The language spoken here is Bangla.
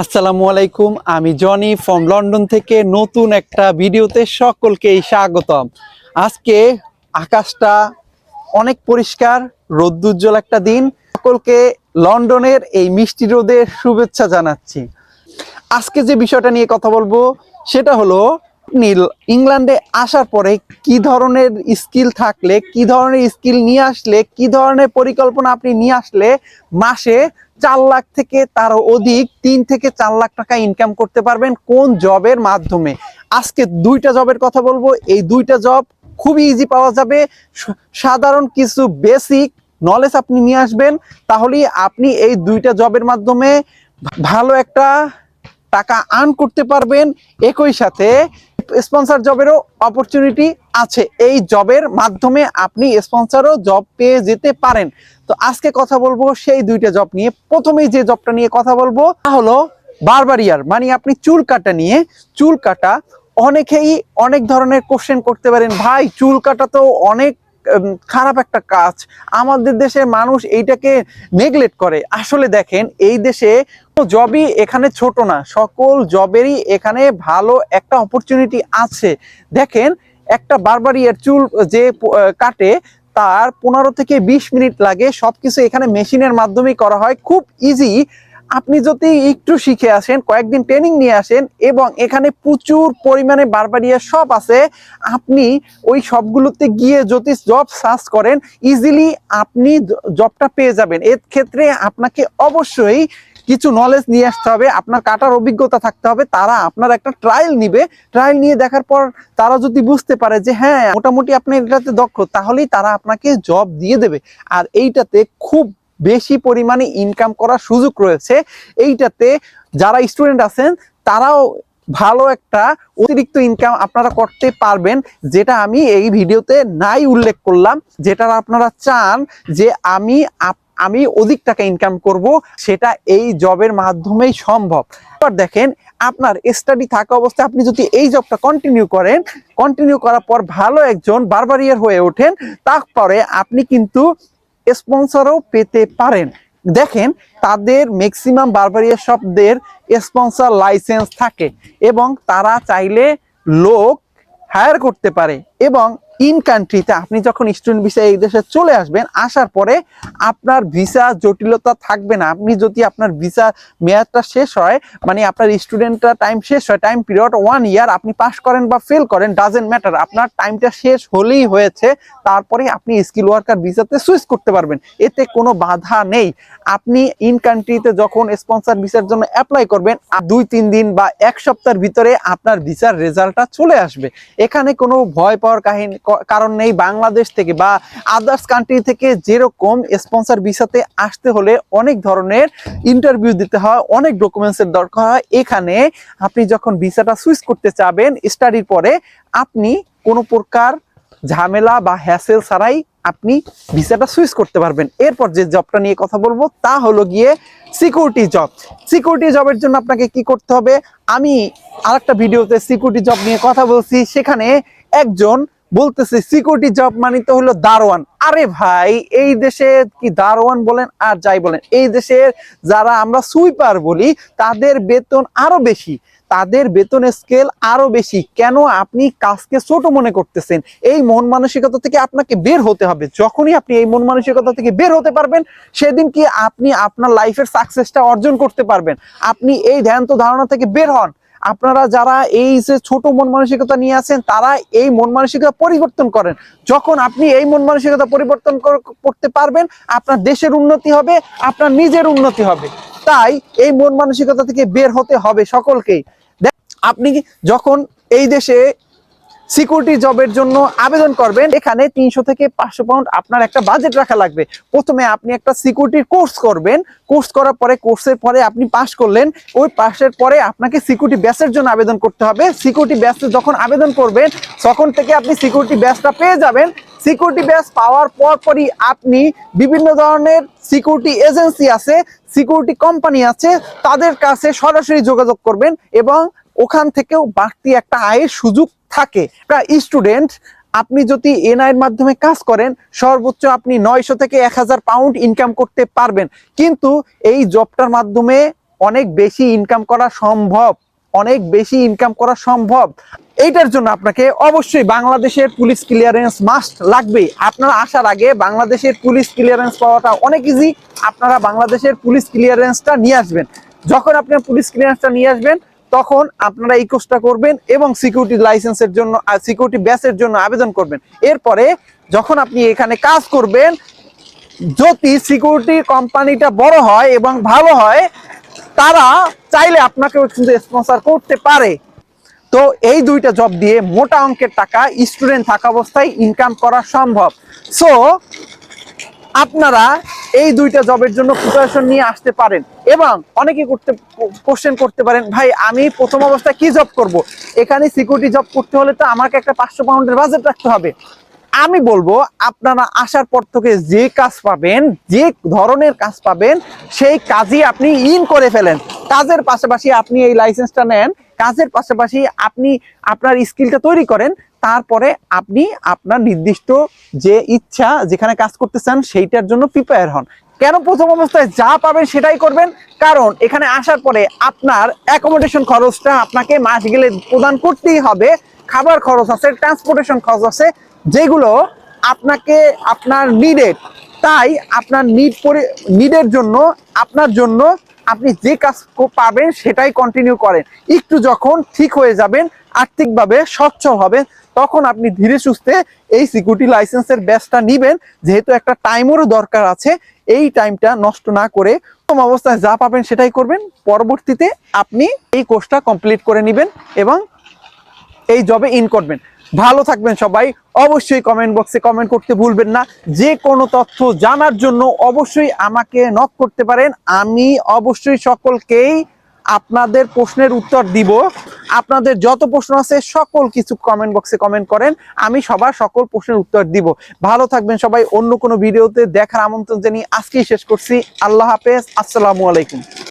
আসসালামু আলাইকুম, আমি জনি ফ্রম লন্ডন থেকে নতুন একটা ভিডিওতে সকলকেই স্বাগতম। আজকে আকাশটা অনেক পরিষ্কার রোদ্দুজ্জ্বল একটা দিন। সকলকে লন্ডনের এই মিষ্টি রোদের শুভেচ্ছা জানাচ্ছি। আজকে যে বিষয়টা নিয়ে কথা বলব, সেটা হলো নীল ইংল্যান্ডে আসার পরে কি ধরনের স্কিল থাকলে, কি ধরনের স্কিল নিয়ে আসলে, কি ধরনের পরিকল্পনা আপনি নিয়ে আসলে মাসে চার লাখ থেকে তার অধিক, তিন থেকে চার লাখ টাকা ইনকাম করতে পারবেন কোন জবের মাধ্যমে? আজকে দুইটা জবের কথা বলব, এই দুইটা জব খুবই ইজি পাওয়া যাবে। সাধারণ কিছু বেসিক নলেজ আপনি নিয়ে আসবেন, তাহলেই আপনি এই দুইটা জবের মাধ্যমে ভালো একটা টাকা আর্ন করতে পারবেন। একই সাথে স্পন্সর জবেরও অপরচুনিটি আছে। এই জবের মাধ্যমে আপনি স্পন্সরও জব পেয়ে যেতে পারেন। তো আজকে কথা বলব সেই দুইটা জব নিয়ে। প্রথমেই যে জবটা নিয়ে কথা বলব, তা হলো বারবারিয়ার মানে আপনি চুল কাটা নিয়ে। চুল কাটা অনেকেই অনেক ধরনের কোশ্চেন করতে পারেন, ভাই, চুল কাটা তো অনেক খারাপ একটা কাজ। আমাদের দেশের মানুষ এইটাকে নেগলেক্ট করে। আসলে দেখেন, এই দেশে জবই এখানে ছোট না, সকল জবেরই এখানে ভালো একটা অপরচুনিটি আছে। দেখেন, একটা বারবারিয়ার চুল যে কাটে, তার পনেরো থেকে বিশ মিনিট লাগে, সবকিছু এখানে মেশিনের মাধ্যমেই করা হয়। খুব ইজি আপনি যদি একটু শিখে আসেন, কয়েকদিন ট্রেনিং নিয়ে আসেন, এবং এখানে প্রচুর পরিমাণে বারবারিয়া সব আছে, আপনি ওই সবগুলোতে গিয়ে যদি জব সার্চ করেন ইজিলি আপনি জবটা পেয়ে যাবেন। এর ক্ষেত্রে আপনাকে অবশ্যই কিছু নলেজ নিয়ে আসতে হবে, আপনার কাটার অভিজ্ঞতা থাকতে হবে, তারা আপনার একটা ট্রায়াল নিবে। ট্রায়াল নিয়ে দেখার পর তারা যদি বুঝতে পারে যে হ্যাঁ মোটামুটি আপনি এটাতে দক্ষ, তাহলেই তারা আপনাকে জব দিয়ে দেবে। আর এইটাতে খুব বেশি পরিমাণে ইনকাম করার সুযোগ রয়েছে। এইটাতে যারা স্টুডেন্ট আছেন, তারাও ভালো একটা অতিরিক্ত ইনকাম আপনারা করতে পারবেন, যেটা আমি এই ভিডিওতে নাই উল্লেখ করলাম যেটা আপনারা চান যে আমি আপ- আমি অধিক টাকা ইনকাম করব, সেটা এই জবের মাধ্যমেই সম্ভব। এবার দেখেন, আপনার স্টাডি থাকা অবস্থায় আপনি যদি এই জবটা কন্টিনিউ করেন কন্টিনিউ করার পর ভালো একজন বারবারিয়ার হয়ে ওঠেন, তারপরে আপনি কিন্তু স্পন্সরও পেতে পারেন। দেখেন, তাদের ম্যাক্সিমাম বারবারিয়া শব্দের স্পন্সর লাইসেন্স থাকে এবং তারা চাইলে লোক হায়ার করতে পারে এবং ইন কান্ট্রিতে আপনি যখন স্টুডেন্ট ভিসা এই দেশে চলে আসবেন, আসার পরে আপনার ভিসা জটিলতা থাকবে না। আপনি যদি আপনার ভিসা মেয়াদটা শেষ হয় মানে আপনার স্টুডেন্টটা টাইম শেষ হয় টাইম পিরিয়ড ওয়ান ইয়ার আপনি পাস করেন বা ফেল করেন ডাজেন্ট ম্যাটার আপনার টাইমটা শেষ হলেই হয়েছে, তারপরে আপনি স্কিল ওয়ার্কার ভিসাতে সুইচ করতে পারবেন। এতে কোনো বাধা নেই। আপনি ইন কান্ট্রিতে যখন স্পন্সর ভিসার জন্য অ্যাপ্লাই করবেন দুই, তিন দিন বা এক সপ্তাহের ভিতরে আপনার ভিসার রেজাল্টটা চলে আসবে। এখানে কোনো ভয় পাওয়ার কাহিনী কারণ নেই বাংলাদেশ থেকে বা আদার্স কান্ট্রি থেকে যেরকম স্পন্সর ভিসাতে আসতে হলে অনেক ধরনের ইন্টারভিউ দিতে হয়, অনেক ডকুমেন্টসের দরকার হয়। এখানে আপনি যখন ভিসাটা সুইচ করতে চাবেন স্টাডির পরে আপনি কোনো প্রকার ঝামেলা বা হ্যাসেল ছাড়াই আপনি ভিসাটা সুইচ করতে পারবেন। এরপর যে জবটা নিয়ে কথা বলব, তা হলো গিয়ে সিকিউরিটি জব সিকিউরিটি জবের জন্য আপনাকে কি করতে হবে? আমি আরেকটা ভিডিওতে সিকিউরিটি জব নিয়ে কথা বলছি। সেখানে একজন বলতেছে সিকিউরিটি জব মানে তো হলো দারোয়ান। আরে ভাই, এই দেশে কি দারোয়ান বলেন আর যাই বলেন, এই দেশের যারা আমরা সুইপার বলি, তাদের বেতন আরও বেশি, তাদের বেতনের স্কেল আরও বেশি। কেন আপনি কাজকে ছোট মনে করতেছেন? এই মন মানসিকতা থেকে আপনাকে বের হতে হবে। যখনই আপনি এই মন মানসিকতা থেকে বের হতে পারবেন, সেদিন কি আপনি আপনার লাইফের সাকসেসটা অর্জন করতে পারবেন। আপনি এই ধ্যান্ত ধারণা থেকে বের হন। আপনারা যারা এই যে ছোট মন মানসিকতা নিয়ে আছেন, তারা এই মন মানসিকতা পরিবর্তন করেন। যখন আপনি এই মন মানসিকতা পরিবর্তন করতে পারবেন, আপনার দেশের উন্নতি হবে, আপনার নিজের উন্নতি হবে। তাই এই মন মানসিকতা থেকে বের হতে হবে সকলকেই। আপনি যখন এই দেশে সিকিউরিটি জবের জন্য আবেদন করবেন। এখানে তিনশো থেকে পাঁচশো পাউন্ড আপনার একটা বাজেট রাখা লাগবে। প্রথমে আপনি একটা সিকিউরিটির কোর্স করবেন। কোর্স করার পরে, কোর্সের পরে আপনি পাশ করলেন। ওই পাশের পরে আপনাকে সিকিউরিটি ব্যাচের জন্য আবেদন করতে হবে। সিকিউরিটি ব্যাচে যখন আবেদন করবেন, তখন থেকে আপনি সিকিউরিটি ব্যাচটা পেয়ে যাবেন। সিকিউরিটি ব্যাচ পাওয়ার পর পরই আপনি বিভিন্ন ধরনের সিকিউরিটি এজেন্সি আছে, সিকিউরিটি কোম্পানি আছে, তাদের কাছে সরাসরি যোগাযোগ করবেন এবং ওখান থেকেও বাড়তি একটা আয়ের সুযোগ থাকে। স্টুডেন্ট আপনি যদি এনআই এর মাধ্যমে কাজ করেন, সর্বোচ্চ আপনি নয়শো থেকে এক হাজার পাউন্ড ইনকাম করতে পারবেন। কিন্তু এই জবটার মাধ্যমে অনেক বেশি ইনকাম করা সম্ভব। অনেক বেশি ইনকাম করা সম্ভব। এইটার জন্য আপনাকে অবশ্যই বাংলাদেশের পুলিশ ক্লিয়ারেন্স মাস্ট লাগবে আপনারা আসার আগে বাংলাদেশের পুলিশ ক্লিয়ারেন্স পাওয়াটা অনেক ইজি আপনারা বাংলাদেশের পুলিশ ক্লিয়ারেন্সটা নিয়ে আসবেন। যখন আপনার পুলিশ ক্লিয়ারেন্সটা নিয়ে আসবেন তখন আপনারা এই কোর্সটা করবেন এবং সিকিউরিটি লাইসেন্সের জন্য সিকিউরিটি ব্যাচের জন্য আবেদন করবেন। এরপরে যখন আপনি এখানে কাজ করবেন, যদি সিকিউরিটি কোম্পানিটা বড় হয় এবং ভালো হয়, তারা চাইলে আপনাকেও কিন্তু স্পন্সর করতে পারে। তো এই দুইটা জব দিয়ে মোটা অঙ্কের টাকা স্টুডেন্ট থাকা অবস্থায় ইনকাম করা সম্ভব। সো আপনারা এই দুইটা জবের জন্য প্রিপারেশন নিয়ে আসতে পারেন। এবং অনেকে করতে কোশ্চেন করতে পারেন, ভাই, আমি প্রথম অবস্থায় কি জব করব? এখানে সিকিউরিটি জব করতে হলে তো আমাকে একটা পাঁচশো পাউন্ডের বাজেট রাখতে হবে। আমি বলব, আপনারা আসার পর থেকে যে কাজ পাবেন, যে ধরনের কাজ পাবেন, সেই কাজই আপনি ইন করে ফেলেন। কাজের পাশাপাশি আপনি এই লাইসেন্সটা নেন, কাজের পাশাপাশি আপনি আপনার স্কিলটা তৈরি করেন, তারপরে আপনি আপনার নির্দিষ্ট যে ইচ্ছা, যেখানে কাজ করতে চান, সেইটার জন্য প্রিপেয়ার হন। কেন প্রথম অবস্থায় যা পাবেন সেটাই করবেন? কারণ এখানে আসার পরে আপনার অ্যাকোমোডেশন খরচটা আপনাকে মাস গেলে প্রদান করতেই হবে। খাবার খরচ আছে ট্রান্সপোর্টেশন খরচ আছে, যেগুলো আপনাকে আপনার নিডেড তাই আপনার নিড পরি নিডের জন্য, আপনার জন্য আপনি যে কাজ পাবেন সেটাই কন্টিনিউ করেন। একটু যখন ঠিক হয়ে যাবেন, আর্থিকভাবে সচ্ছল হবেন, তখন আপনি ধীরে সুস্থে এই সিকিউরিটি লাইসেন্সের ব্যাচটা নিবেন। যেহেতু একটা টাইমেরও দরকার আছে এই টাইমটা নষ্ট না করে প্রথম অবস্থায় যা পাবেন সেটাই করবেন। পরবর্তীতে আপনি এই কোর্সটা কমপ্লিট করে নেবেন এবং এই জবে ইন করবেন। ভালো থাকবেন সবাই। অবশ্যই কমেন্ট বক্সে কমেন্ট করতে ভুলবেন না। যে কোনো তথ্য জানার জন্য অবশ্যই আমাকে নক করতে পারেন। আমি অবশ্যই সকলকেই আপনাদের প্রশ্নের উত্তর দিব। আপনাদের যত প্রশ্ন আছে, সকল কিছু কমেন্ট বক্সে কমেন্ট করেন। আমি সবার সকল প্রশ্নের উত্তর দিব। ভালো থাকবেন সবাই। অন্য কোনো ভিডিওতে দেখার আমন্ত্রণ জানিয়ে আজকেই শেষ করছি। আল্লাহ হাফেজ। আসসালামু আলাইকুম।